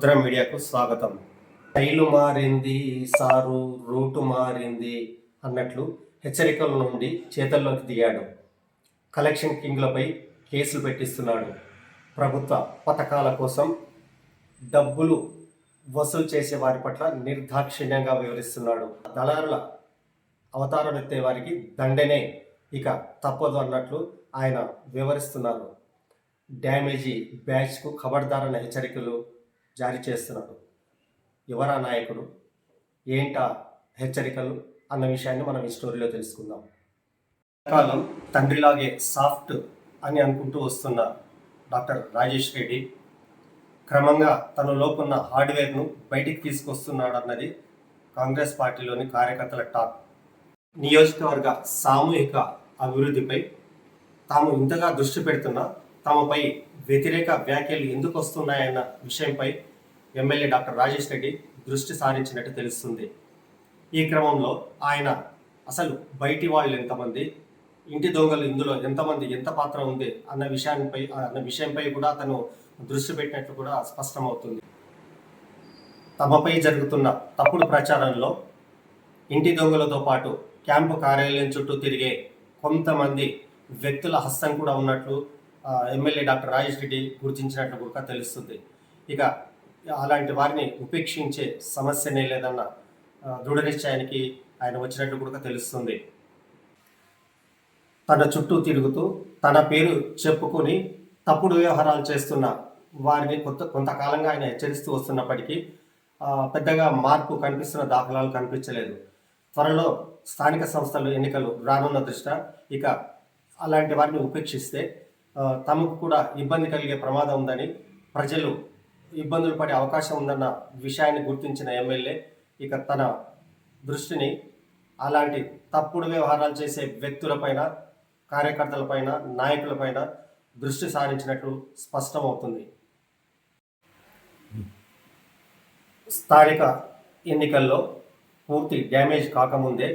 రుద్ర మీడియాకు స్వాగతం. శైలు మారింది సారు రూటు మారింది అన్నట్లు హెచ్చరికల నుండి చేతల్లోకి దిగాడు. కలెక్షన్ కింగ్లపై కేసులు పెట్టిస్తున్నాడు. ప్రభుత్వ పథకాల కోసం డబ్బులు వసూలు చేసే వారి పట్ల నిర్దాక్షిణ్యంగా వివరిస్తున్నాడు. దళారుల అవతారం ఎత్తే వారికి దండనే ఇక తప్పదు అన్నట్లు ఆయన వివరిస్తున్నారు. డ్యామేజీ బ్యాచ్కు ఖబర్దారణ హెచ్చరికలు జారీ చేస్తున్నాడు ఎవరా నాయకుడు? ఏంటా హెచ్చరికలు అన్న విషయాన్ని మనం ఈ స్టోరీలో తెలుసుకుందాం. కాలం తండ్రిలాగే సాఫ్ట్ అని అనుకుంటూ వస్తున్న డాక్టర్ రాజేష్ రెడ్డి క్రమంగా తన లోపున్న హార్డ్వేర్ను బయటికి తీసుకొస్తున్నాడన్నది కాంగ్రెస్ పార్టీలోని కార్యకర్తల టాక్. నియోజకవర్గ సామూహిక అభివృద్ధిపై తాము ఇంతగా దృష్టి పెడుతున్నా తమపై వ్యతిరేక వ్యాఖ్యలు ఎందుకు వస్తున్నాయన్న విషయంపై ఎమ్మెల్యే డాక్టర్ రాజేష్ రెడ్డి దృష్టి సారించినట్టు తెలుస్తుంది. ఈ క్రమంలో ఆయన అసలు బయటి వాళ్ళు ఎంతమంది ఇంటి దొంగలు ఇందులో ఎంతమంది ఎంత పాత్ర ఉంది అన్న విషయాన్పై అన్న విషయంపై కూడా అతను దృష్టి పెట్టినట్లు కూడా స్పష్టమవుతుంది. తమపై జరుగుతున్న తప్పుడు ప్రచారంలో ఇంటి దొంగలతో పాటు క్యాంపు కార్యాలయం చుట్టూ తిరిగే కొంతమంది వ్యక్తుల హస్తం కూడా ఉన్నట్లు ఎమ్మెల్యే డాక్టర్ రాజేష్ రెడ్డి గుర్తించినట్లు కూడా తెలుస్తుంది. ఇక అలాంటి వారిని ఉపేక్షించే సమస్యనే లేదన్న దృఢ నిశ్చయానికి ఆయన వచ్చినట్లు కూడా తెలుస్తుంది. తన చుట్టూ తిరుగుతూ తన పేరు చెప్పుకొని తప్పుడు వ్యవహారాలు చేస్తున్న వారిని కొంత కొంతకాలంగా ఆయన హెచ్చరిస్తూ వస్తున్నప్పటికీ పెద్దగా మార్పు కనిపిస్తున్న దాఖలాలు కనిపించలేదు. త్వరలో స్థానిక సంస్థలు ఎన్నికలు రానున్న దృష్ట్యా ఇక అలాంటి వారిని ఉపేక్షిస్తే తమకు కూడా ఇబ్బంది కలిగే ప్రమాదం ఉందని ప్రజలు ఇబ్బందులు పడే అవకాశం ఉందన్న విషయాన్ని గుర్తించిన ఎమ్మెల్యే ఇక తన దృష్టిని అలాంటి తప్పుడు వ్యవహారాలు చేసే వ్యక్తులపైన కార్యకర్తలపైన నాయకులపైన దృష్టి సారించినట్లు స్పష్టమవుతుంది. స్థానిక ఎన్నికల్లో పూర్తి డ్యామేజ్ కాకముందే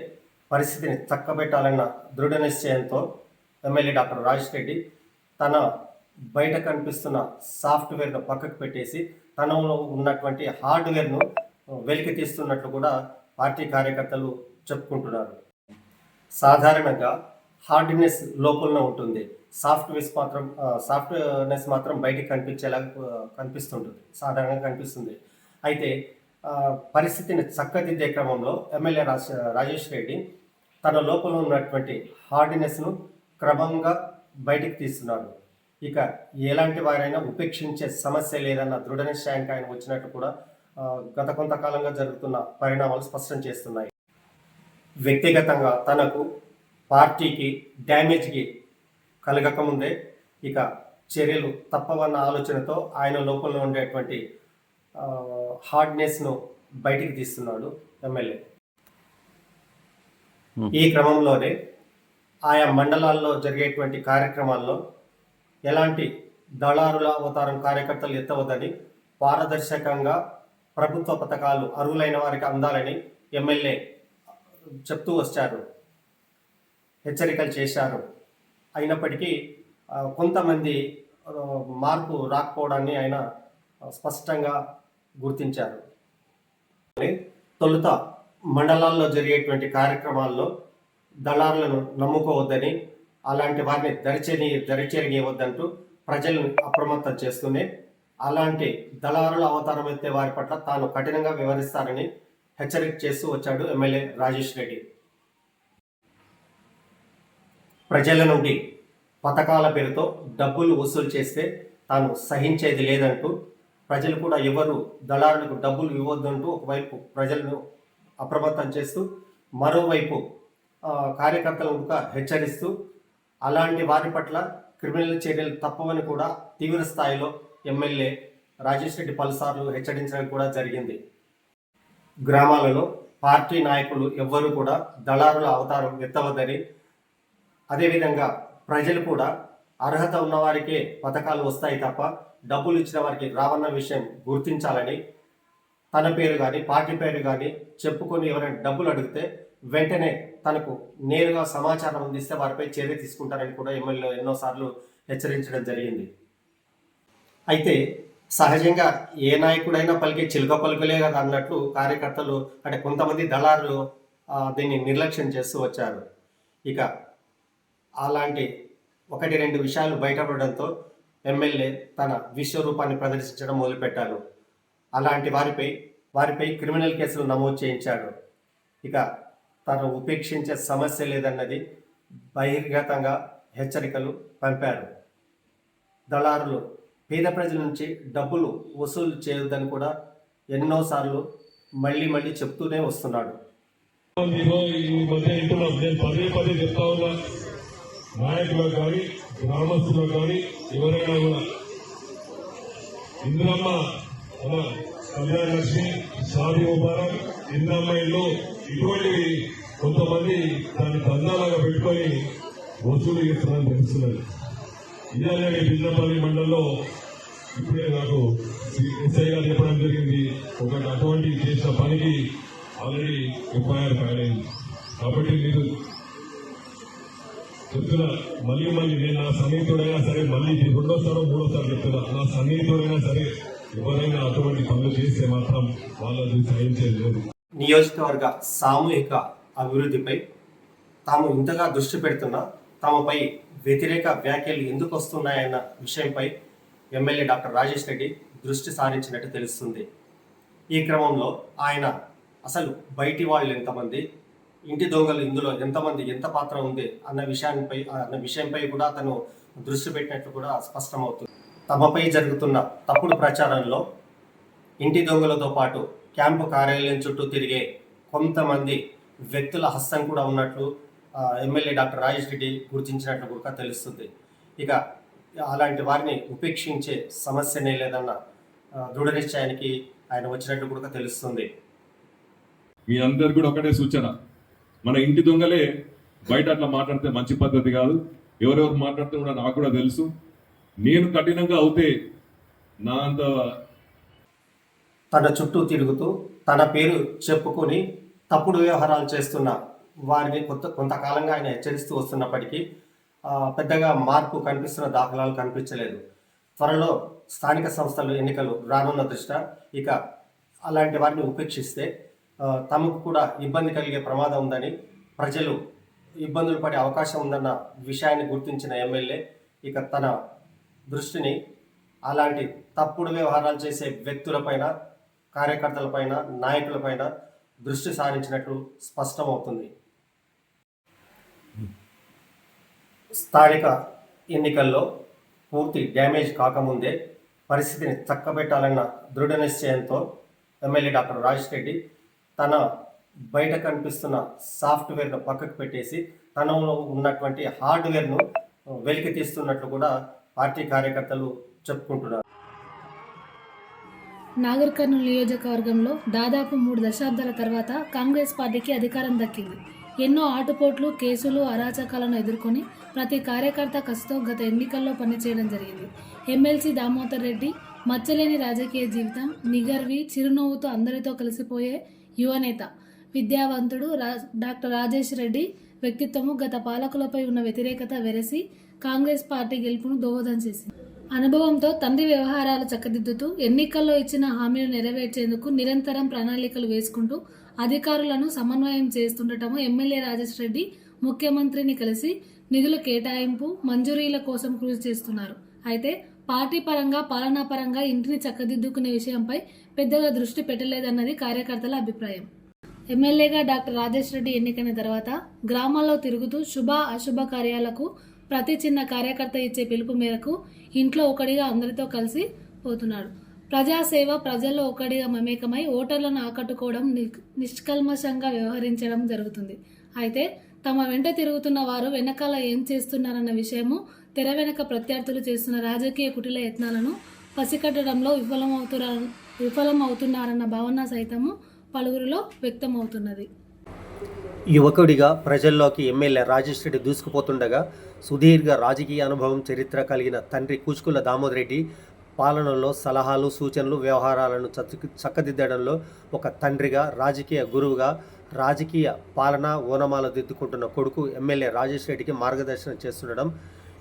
పరిస్థితిని చక్కబెట్టాలన్న దృఢ నిశ్చయంతో ఎమ్మెల్యే డాక్టర్ రాజేష్ రెడ్డి తన బయట కనిపిస్తున్న సాఫ్ట్వేర్ను పక్కకు పెట్టేసి తనలో ఉన్నటువంటి హార్డ్వేర్ను వెలికి తీస్తున్నట్లు కూడా పార్టీ కార్యకర్తలు చెప్పుకుంటున్నారు. సాధారణంగా హార్డ్నెస్ లోపలనే ఉంటుంది. సాఫ్ట్వేర్స్ మాత్రం సాఫ్ట్వేర్నెస్ మాత్రం బయటికి కనిపించేలా కనిపిస్తుంటుంది. సాధారణంగా కనిపిస్తుంది. అయితే పరిస్థితిని చక్కదిద్దే క్రమంలో ఎమ్మెల్యే రాజ రాజేష్ రెడ్డి తన లోపల ఉన్నటువంటి హార్డ్నెస్ను క్రమంగా బయటికి తీస్తున్నాడు. ఇక ఎలాంటి వారైనా ఉపేక్షించే సమస్య లేదన్న దృఢ నిశ్చయానికి ఆయన వచ్చినట్టు కూడా గత కొంతకాలంగా జరుగుతున్న పరిణామాలు స్పష్టం చేస్తున్నాయి. వ్యక్తిగతంగా తనకు పార్టీకి డ్యామేజ్కి కలగకముందే ఇక చర్యలు తప్పవన్న ఆలోచనతో ఆయన లోపల ఉండేటువంటి హార్డ్నెస్ను బయటికి తీస్తున్నాడు ఎమ్మెల్యే. ఈ క్రమంలోనే ఆయా మండలాల్లో జరిగేటువంటి కార్యక్రమాల్లో ఎలాంటి దళారుల అవతారం కార్యకర్తలు ఎత్తవద్దని పారదర్శకంగా ప్రభుత్వ పథకాలు అర్హులైన వారికి అందాలని ఎమ్మెల్యే చెప్తూ వచ్చారు హెచ్చరికలు చేశారు. అయినప్పటికీ కొంతమంది మార్పు రాకపోవడాన్ని ఆయన స్పష్టంగా గుర్తించారు. తొలుత మండలాల్లో జరిగేటువంటి కార్యక్రమాల్లో దళారులను నమ్ముకోవద్దని అలాంటి వారిని దరిచేరి దరిచేరిగేవద్దంటూ ప్రజలను అప్రమత్తం చేస్తూనే అలాంటి దళారుల అవతారం ఎత్తే వారి పట్ల తాను కఠినంగా వివరిస్తారని హెచ్చరిక చేస్తూ వచ్చాడు ఎమ్మెల్యే రాజేష్ రెడ్డి. ప్రజల నుండి పథకాల పేరుతో డబ్బులు వసూలు చేస్తే తాను సహించేది లేదంటూ ప్రజలు కూడా ఎవరు దళారులకు డబ్బులు ఇవ్వద్దంటూ ఒకవైపు ప్రజలను అప్రమత్తం చేస్తూ మరోవైపు కార్యకర్తలు కార్యకర్తలను కూడా హెచ్చరిస్తూ అలాంటి వారి పట్ల క్రిమినల్ చర్యలు తప్పవని కూడా తీవ్ర స్థాయిలో ఎమ్మెల్యే రాజేష్ రెడ్డి పలుసార్లు హెచ్చరించడం కూడా జరిగింది. గ్రామాలలో పార్టీ నాయకులు ఎవ్వరూ కూడా దళారుల అవతారం ఎత్తవద్దని అదేవిధంగా ప్రజలు కూడా అర్హత ఉన్నవారికే పథకాలు వస్తాయి తప్ప డబ్బులు ఇచ్చిన వారికి రావన్న విషయం గుర్తించాలని తన పేరు కానీ పార్టీ పేరు కానీ చెప్పుకొని ఎవరైనా డబ్బులు అడిగితే వెంటనే తనకు నేరుగా సమాచారం అందిస్తే వారిపై చర్య తీసుకుంటారని కూడా ఎమ్మెల్యే ఎన్నోసార్లు హెచ్చరించడం జరిగింది. అయితే సహజంగా ఏ నాయకుడైనా పలికే చిలుక పలుకులే కదా అన్నట్లు కార్యకర్తలు అంటే కొంతమంది దళారులు దీన్ని నిర్లక్ష్యం చేస్తూ వచ్చారు. ఇక అలాంటి ఒకటి రెండు విషయాలు బయటపడడంతో ఎమ్మెల్యే తన విశ్వరూపాన్ని ప్రదర్శించడం మొదలుపెట్టారు. అలాంటి వారిపై వారిపై క్రిమినల్ కేసులు నమోదు చేయించాడు ఇక తను ఉపేక్షించే సమస్య లేదన్నది బహిర్గతంగా హెచ్చరికలు పంపారు. దళారులు పేద ప్రజల నుంచి డబ్బులు వసూలు చేయొద్దని కూడా ఎన్నోసార్లు మళ్ళీ మళ్ళీ చెప్తూనే వస్తున్నాడు. పదే పదే చెప్తా ఉన్నా నాయకులకు కానీ గ్రామస్తులకు కానీ ఎవరైనా కూడా ఇంద్రమ్మ మన కళ్యాణ లక్ష్మి సాధి ముబారక్ ఇంద్రమ్మ ఇల్లు ఇటువంటి కొంతమంది దాన్ని దందాలాగా పెట్టుకొని వసూలు చేస్తున్నారని తెలుస్తున్నది. ఇదే బిల్లపల్లి మండలంలో ఇప్పుడే నాకు ఎస్ఐ గారు చెప్పడం జరిగింది. ఒకటి అటువంటి చేసిన పనికి ఆల్రెడీ ఎఫ్ఐఆర్ ఫైల్ అయింది కాబట్టి మీరు చెప్తున్నా మళ్ళీ మళ్ళీ నేను నా సన్నిహితుడైనా సరే మళ్ళీ ఇది రెండోసారో మూడోసారి చెప్తున్నా. నా సన్నిహితుడైనా సరే ఎవరైనా అటువంటి పనులు చేస్తే మాత్రం వాళ్ళది సహించేది లేదు నియోజకవర్గ సామూహిక అభివృద్ధిపై తాము ఇంతగా దృష్టి పెడుతున్నా తమపై వ్యతిరేక వ్యాఖ్యలు ఎందుకు వస్తున్నాయన్న విషయంపై ఎమ్మెల్యే డాక్టర్ రాజేష్ రెడ్డి దృష్టి సారించినట్టు తెలుస్తుంది. ఈ క్రమంలో ఆయన అసలు బయటి వాళ్ళు ఎంతమంది ఇంటి దొంగలు ఇందులో ఎంతమంది ఎంత పాత్ర ఉంది అన్న విషయానిపై అన్న విషయంపై కూడా అతను దృష్టి పెట్టినట్లు కూడా స్పష్టమవుతుంది. తమపై జరుగుతున్న తప్పుడు ప్రచారంలో ఇంటి దొంగలతో పాటు క్యాంపు కార్యాలయం చుట్టూ తిరిగే కొంతమంది వ్యక్తుల హస్తం కూడా ఉన్నట్లు ఎమ్మెల్యే డాక్టర్ రాజేష్ రెడ్డి గుర్తించినట్లు కూడా తెలుస్తుంది. ఇక అలాంటి వారిని ఉపేక్షించే సమస్యనే లేదన్న దృఢ నిశ్చయానికి ఆయన వచ్చినట్లు కూడా తెలుస్తుంది. మీ అందరు కూడా ఒకటే సూచన. మన ఇంటి దొంగలే బయట అట్లా మాట్లాడితే మంచి పద్ధతి కాదు. ఎవరెవరు మాట్లాడితే కూడా నాకు కూడా తెలుసు. నేను కఠినంగా అవుతే నా అంత తన చుట్టూ తిరుగుతూ తన పేరు చెప్పుకొని తప్పుడు వ్యవహారాలు చేస్తున్న వారిని కొంత కొంతకాలంగా ఆయన హెచ్చరిస్తూ వస్తున్నప్పటికీ పెద్దగా మార్పు కనిపిస్తున్న దాఖలాలు కనిపించలేదు. త్వరలో స్థానిక సంస్థలు ఎన్నికలు రానున్న దృష్ట్యా ఇక అలాంటి వారిని ఉపేక్షిస్తే తమకు కూడా ఇబ్బంది కలిగే ప్రమాదం ఉందని ప్రజలు ఇబ్బందులు పడే అవకాశం ఉందన్న విషయాన్ని గుర్తించిన ఎమ్మెల్యే ఇక తన దృష్టిని అలాంటి తప్పుడు వ్యవహారాలు చేసే వ్యక్తులపైన కార్యకర్తలపైన నాయకులపైన దృష్టి సారించినట్లు స్పష్టమవుతుంది. స్థానిక ఎన్నికల్లో పూర్తి డ్యామేజ్ కాకముందే పరిస్థితిని చక్కబెట్టాలన్న దృఢ నిశ్చయంతో ఎమ్మెల్యే డాక్టర్ రాజేష్ రెడ్డి తన బయట కనిపిస్తున్న సాఫ్ట్వేర్ను పక్కకు పెట్టేసి తనలో ఉన్నటువంటి హార్డ్వేర్ను వెలికి తీస్తున్నట్లు కూడా పార్టీ కార్యకర్తలు చెప్పుకుంటున్నారు. నాగర్ కర్నూలు నియోజకవర్గంలో దాదాపు మూడు దశాబ్దాల తర్వాత కాంగ్రెస్ పార్టీకి అధికారం దక్కింది. ఎన్నో ఆటుపోట్లు కేసులు అరాచకాలను ఎదుర్కొని ప్రతి కార్యకర్త కసితో గత ఎన్నికల్లో పనిచేయడం జరిగింది. ఎమ్మెల్సీ దామోదర్ రెడ్డి మచ్చలేని రాజకీయ జీవితం నిగర్వి చిరునవ్వుతో అందరితో కలిసిపోయే యువనేత విద్యావంతుడు రా డాక్టర్ రాజేష్ రెడ్డి వ్యక్తిత్వము గత పాలకులపై ఉన్న వ్యతిరేకత వెరసి కాంగ్రెస్ పార్టీ గెలుపును దోహదం చేసింది. అనుభవంతో తండ్రి వ్యవహారాలు చక్కదిద్దుతూ ఎన్నికల్లో ఇచ్చిన హామీలు నెరవేర్చేందుకు నిరంతరం ప్రణాళికలు వేసుకుంటూ అధికారులను సమన్వయం చేస్తుండటము ఎమ్మెల్యే రాజేష్ రెడ్డి ముఖ్యమంత్రిని కలిసి నిధుల కేటాయింపు మంజూరీల కోసం కృషి చేస్తున్నారు. అయితే పార్టీ పరంగా పాలనా పరంగా ఇంటిని చక్కదిద్దుకునే విషయంపై పెద్దగా దృష్టి పెట్టలేదన్నది కార్యకర్తల అభిప్రాయం. ఎమ్మెల్యేగా డాక్టర్ రాజేష్ రెడ్డి ఎన్నికైన తర్వాత గ్రామాల్లో తిరుగుతూ శుభ అశుభ కార్యాలకు ప్రతి చిన్న కార్యకర్త ఇచ్చే పిలుపు మేరకు ఇంట్లో ఒకడిగా అందరితో కలిసి పోతున్నాడు ప్రజాసేవ ప్రజల్లో ఒకడిగా మమేకమై ఓటర్లను ఆకట్టుకోవడం నిష్కల్మషంగా వ్యవహరించడం జరుగుతుంది. అయితే తమ వెంట తిరుగుతున్న వారు వెనకాల ఏం చేస్తున్నారన్న విషయము తెర వెనక ప్రత్యర్థులు చేస్తున్న రాజకీయ కుటిల యత్నాలను పసికట్టడంలో విఫలమవుతున్నారు విఫలమవుతున్నారన్న భావన సైతము పలువురిలో వ్యక్తమవుతున్నది. యువకుడిగా ప్రజల్లోకి ఎమ్మెల్యే రాజేష్ రెడ్డి దూసుకుపోతుండగా సుదీర్ఘ రాజకీయ అనుభవం చరిత్ర కలిగిన తండ్రి కూచుకుల దామోదర్ రెడ్డి పాలనలో సలహాలు సూచనలు వ్యవహారాలను చచ్చు చక్కదిద్దడంలో ఒక తండ్రిగా రాజకీయ గురువుగా రాజకీయ పాలన ఓనమాలు దిద్దుకుంటున్న కొడుకు ఎమ్మెల్యే రాజేష్ రెడ్డికి మార్గదర్శనం చేస్తుండడం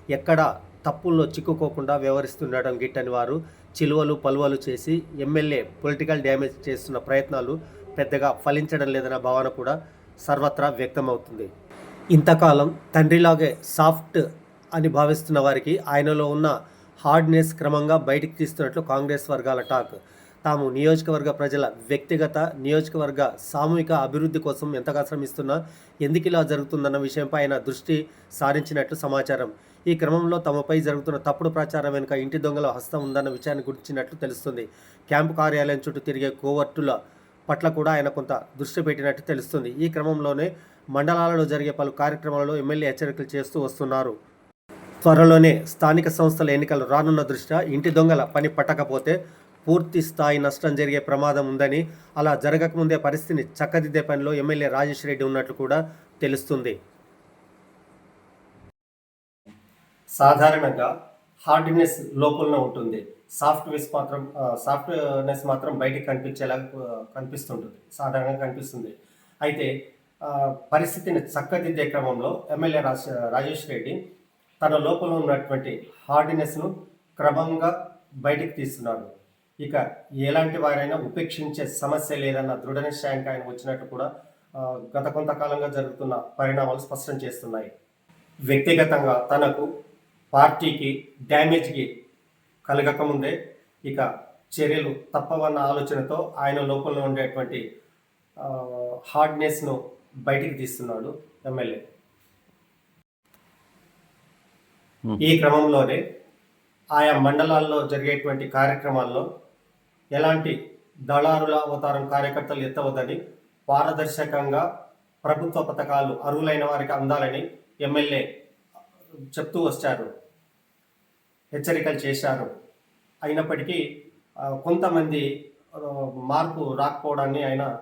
ఎక్కడ తప్పుల్లో చిక్కుకోకుండా వ్యవహరిస్తుండడం గిట్టని వారు చిలువలు పలువలు చేసి ఎమ్మెల్యే పొలిటికల్ డ్యామేజ్ చేస్తున్న ప్రయత్నాలు పెద్దగా ఫలించడం లేదన్న భావన కూడా సర్వత్రా వ్యక్తమవుతుంది. ఇంతకాలం తండ్రిలాగే సాఫ్ట్ అని భావిస్తున్న వారికి ఆయనలో ఉన్న హార్డ్నెస్ క్రమంగా బయటికి తీస్తున్నట్లు కాంగ్రెస్ వర్గాల టాక్. తాము నియోజకవర్గ ప్రజల వ్యక్తిగత నియోజకవర్గ సామూహిక అభివృద్ధి కోసం ఎంతగా శ్రమిస్తున్నా ఎందుకు ఇలా జరుగుతుందన్న విషయంపై ఆయన దృష్టి సారించినట్లు సమాచారం. ఈ క్రమంలో తమపై జరుగుతున్న తప్పుడు ప్రచారం వెనుక ఇంటి దొంగల హస్తం ఉందన్న విషయాన్ని గుర్తించినట్లు తెలుస్తుంది. క్యాంపు కార్యాలయం చుట్టూ తిరిగే కోవర్టుల పట్ల కూడా ఆయన కొంత దృష్టి పెట్టినట్టు తెలుస్తుంది. ఈ క్రమంలోనే మండలాలలో జరిగే పలు కార్యక్రమాలలో ఎమ్మెల్యే హెచ్చరికలు చేస్తూ వస్తున్నారు. త్వరలోనే స్థానిక సంస్థల ఎన్నికలు రానున్న దృష్ట్యా ఇంటి దొంగల పని పట్టకపోతే పూర్తి స్థాయి నష్టం జరిగే ప్రమాదం ఉందని అలా జరగకముందే పరిస్థితిని చక్కదిద్దే పనిలో ఎమ్మెల్యే రాజేష్ రెడ్డి ఉన్నట్లు కూడా తెలుస్తుంది. సాధారణంగా హార్డ్నెస్ లోపలనే ఉంటుంది. సాఫ్ట్వేర్స్ మాత్రం సాఫ్ట్నెస్ మాత్రం బయటికి కనిపించేలా కనిపిస్తుంటుంది. సాధారణంగా కనిపిస్తుంది. అయితే పరిస్థితిని చక్కదిద్దే క్రమంలో ఎమ్మెల్యే రాజ రాజేష్ రెడ్డి తన లోపల ఉన్నటువంటి హార్డ్నెస్ను క్రమంగా బయటికి తీస్తున్నాడు. ఇక ఎలాంటి వారైనా ఉపేక్షించే సమస్య లేదన్న దృఢ నిశ్చయానికి ఆయన వచ్చినట్టు కూడా గత కొంతకాలంగా జరుగుతున్న పరిణామాలు స్పష్టం చేస్తున్నాయి. వ్యక్తిగతంగా తనకు పార్టీకి డ్యామేజ్కి కలగకముందే ఇక చర్యలు తప్పవన్న ఆలోచనతో ఆయన లోపల ఉండేటువంటి హార్డ్నెస్ను బయటికి తీస్తున్నాడు ఎమ్మెల్యే. ఈ క్రమంలోనే ఆయా మండలాల్లో జరిగేటువంటి కార్యక్రమాల్లో ఎలాంటి దళారుల అవతారం కార్యకర్తలు ఎత్తవద్దని పారదర్శకంగా ప్రభుత్వ పథకాలు అర్హులైన వారికి అందాలని ఎమ్మెల్యే చెప్తూ వచ్చారు. హెచ్చరికలు చేశారు. అయినప్పటికీ కొంతమంది మార్పు రాకపోవడాన్ని ఆయన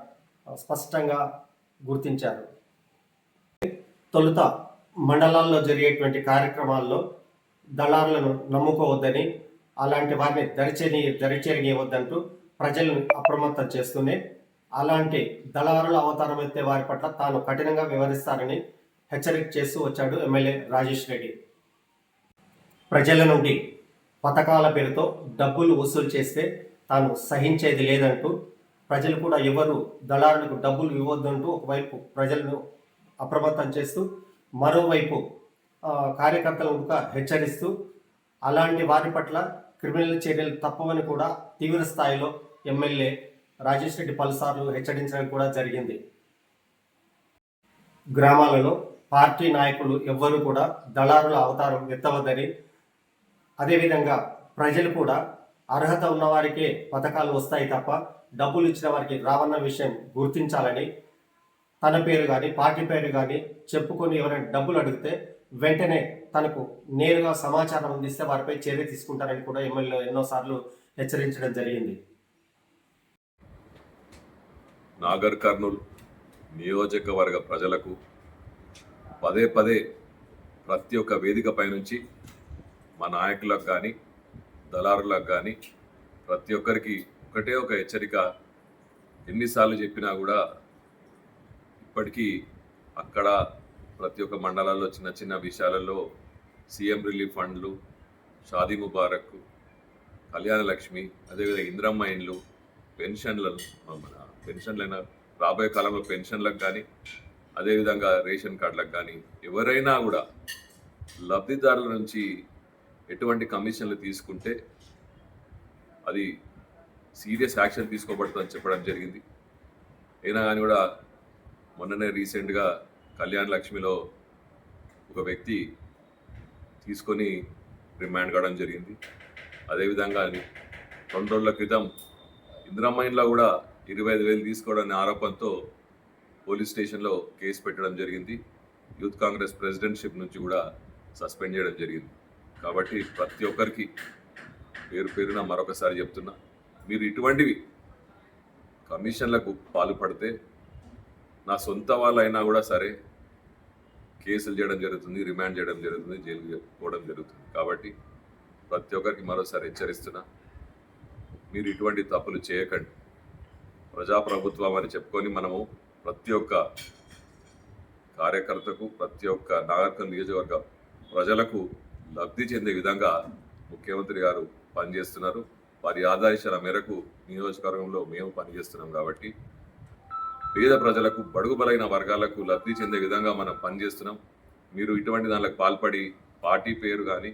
స్పష్టంగా గుర్తించారు. తొలుత మండలాల్లో జరిగేటువంటి కార్యక్రమాల్లో దళారులను నమ్ముకోవద్దని అలాంటి వారిని దరిచేరి దరిచేరిగవద్దంటూ ప్రజలను అప్రమత్తం చేస్తూనే అలాంటి దళారుల అవతారం ఎత్తే వారి పట్ల తాను కఠినంగా వివరిస్తారని హెచ్చరిక చేస్తూ వచ్చాడు ఎమ్మెల్యే రాజేష్ రెడ్డి. ప్రజల నుండి పథకాల పేరుతో డబ్బులు వసూలు చేస్తే తాను సహించేది లేదంటూ ప్రజలు కూడా ఎవరు దళారులకు డబ్బులు ఇవ్వద్దంటూ ఒకవైపు ప్రజలను అప్రమత్తం చేస్తూ మరోవైపు కార్యకర్తలు కార్యకర్తలను కూడా హెచ్చరిస్తూ అలాంటి వారి పట్ల క్రిమినల్ చర్యలు తప్పవని కూడా తీవ్ర స్థాయిలో ఎమ్మెల్యే రాజేష్ రెడ్డి పలుసార్లు హెచ్చరించడం కూడా జరిగింది. గ్రామాలలో పార్టీ నాయకులు ఎవ్వరూ కూడా దళారుల అవతారం ఎత్తవద్దని అదేవిధంగా ప్రజలు కూడా అర్హత ఉన్నవారికే పథకాలు వస్తాయి తప్ప డబ్బులు ఇచ్చిన వారికి రావన్న విషయం గుర్తించాలని తన పేరు కానీ పార్టీ పేరు కానీ చెప్పుకొని ఎవరైనా డబ్బులు అడిగితే వెంటనే తనకు నేరుగా సమాచారం అందిస్తే వారిపై చర్య తీసుకుంటారని కూడా ఎమ్మెల్యే ఎన్నోసార్లు హెచ్చరించడం జరిగింది. నాగర్ కర్నూల్ నియోజకవర్గ ప్రజలకు పదే పదే ప్రతి ఒక్క వేదిక పైనుంచి మా నాయకులకు కానీ దళారులకు కానీ ప్రతి ఒక్కరికి ఒకటే ఒక హెచ్చరిక. ఎన్నిసార్లు చెప్పినా కూడా ఇప్పటికీ అక్కడ ప్రతి ఒక్క మండలాల్లో చిన్న చిన్న విషయాలలో సీఎం రిలీఫ్ ఫండ్లు షాదీ ముబారక్ కళ్యాణ లక్ష్మి అదేవిధంగా ఇంద్రమ్మ ఇండ్లు పెన్షన్లను మన పెన్షన్లైన రాబోయే కాలంలో పెన్షన్లకు కానీ అదేవిధంగా రేషన్ కార్డులకు కానీ ఎవరైనా కూడా లబ్ధిదారుల నుంచి ఎటువంటి కమిషన్లు తీసుకుంటే అది సీరియస్ యాక్షన్ తీసుకోబడుతుందని చెప్పడం జరిగింది. అయినా కానీ కూడా మొన్ననే రీసెంట్గా కళ్యాణ్ లక్ష్మిలో ఒక వ్యక్తి తీసుకొని రిమాండ్ కావడం జరిగింది. అదేవిధంగా రెండు రోజుల క్రితం ఇందిరామైన్లో కూడా ఇరవై ఐదు వేలు తీసుకోవడనే ఆరోపణతో పోలీస్ స్టేషన్లో కేసు పెట్టడం జరిగింది. యూత్ కాంగ్రెస్ ప్రెసిడెంట్షిప్ నుంచి కూడా సస్పెండ్ చేయడం జరిగింది. కాబట్టి ప్రతి ఒక్కరికి పేరు పేరున మరొకసారి చెప్తున్నా మీరు ఇటువంటివి కమిషన్లకు పాల్పడితే నా సొంత వాళ్ళైనా కూడా సరే కేసులు చేయడం జరుగుతుంది రిమాండ్ చేయడం జరుగుతుంది జైలు పోవడం జరుగుతుంది. కాబట్టి ప్రతి ఒక్కరికి మరోసారి హెచ్చరిస్తున్నా మీరు ఇటువంటి తప్పులు చేయకండి. ప్రజాప్రభుత్వం అని చెప్పుకొని మనము ప్రతి ఒక్క కార్యకర్తకు ప్రతి ఒక్క నాగరిక నియోజకవర్గ ప్రజలకు లబ్ధి చెందే విధంగా ముఖ్యమంత్రి గారు పనిచేస్తున్నారు. వారి ఆదేశాల మేరకు నియోజకవర్గంలో మేము పనిచేస్తున్నాం కాబట్టి పేద ప్రజలకు బడుగు బలైన వర్గాలకు లబ్ధి చెందే విధంగా మనం పనిచేస్తున్నాం. మీరు ఇటువంటి దానికి పాల్పడి పార్టీ పేరు కానీ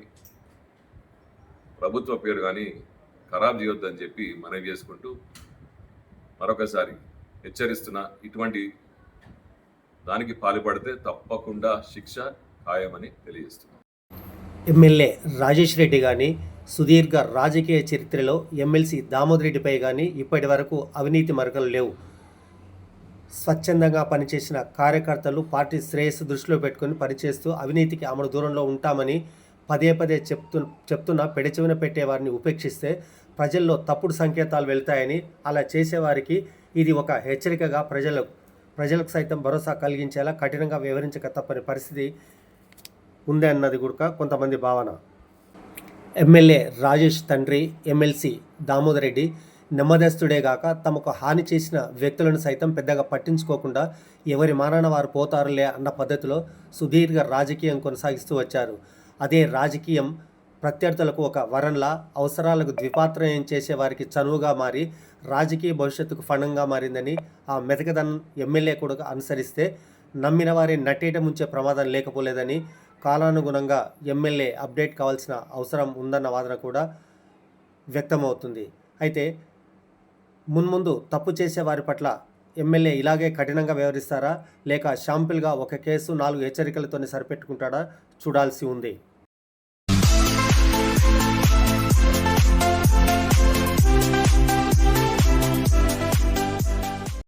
ప్రభుత్వ పేరు కానీ ఖరాబ్ చేయొద్దని చెప్పి మనవి చేసుకుంటూ మరొకసారి హెచ్చరిస్తున్న ఇటువంటి దానికి పాల్పడితే తప్పకుండా శిక్ష ఖాయమని తెలియజేస్తున్నాం. ఎమ్మెల్యే రాజేష్ రెడ్డి కానీ సుదీర్ఘ రాజకీయ చరిత్రలో ఎమ్మెల్సీ దామోదర్ రెడ్డిపై కానీ ఇప్పటి వరకు అవినీతి మరకలు లేవు. స్వచ్ఛందంగా పనిచేసిన కార్యకర్తలు పార్టీ శ్రేయస్సు దృష్టిలో పెట్టుకొని పనిచేస్తూ అవినీతికి అమలు దూరంలో ఉంటామని పదే పదే చెప్తు చెప్తున్న పెడచెవిన పెట్టే వారిని ఉపేక్షిస్తే ప్రజల్లో తప్పుడు సంకేతాలు వెళ్తాయని అలా చేసేవారికి ఇది ఒక హెచ్చరికగా ప్రజలకు ప్రజలకు సైతం భరోసా కలిగించేలా కఠినంగా వివరించక తప్పని పరిస్థితి ఉంది అన్నది కూడా కొంతమంది భావన. ఎమ్మెల్యే రాజేష్ తండ్రి ఎమ్మెల్సీ దామోదర్ రెడ్డి నెమ్మదస్తుడే గాక తమకు హాని చేసిన వ్యక్తులను సైతం పెద్దగా పట్టించుకోకుండా ఎవరి మానాన వారు పోతారులే అన్న పద్ధతిలో సుదీర్ఘ రాజకీయం కొనసాగిస్తూ వచ్చారు. అదే రాజకీయం ప్రత్యర్థులకు ఒక వరంలా అవసరాలకు ద్విపాత్రయం చేసే వారికి చనువుగా మారి రాజకీయ భవిష్యత్తుకు ఫండంగా మారిందని ఆ మెతకదనం ఎమ్మెల్యే కూడా అనుసరిస్తే నమ్మిన వారి నటేట ముంచే ప్రమాదం లేకపోలేదని కాలానుగుణంగా ఎమ్మెల్యే అప్డేట్ కావాల్సిన అవసరం ఉందన్న వాదన కూడా వ్యక్తమవుతుంది. అయితే మున్ముందు తప్పు చేసే వారి పట్ల ఎమ్మెల్యే ఇలాగే కఠినంగా వ్యవహరిస్తారా? లేక షాంపిల్గా ఒక కేసు నాలుగు హెచ్చరికలతోనే సరిపెట్టుకుంటాడా? చూడాల్సి ఉంది.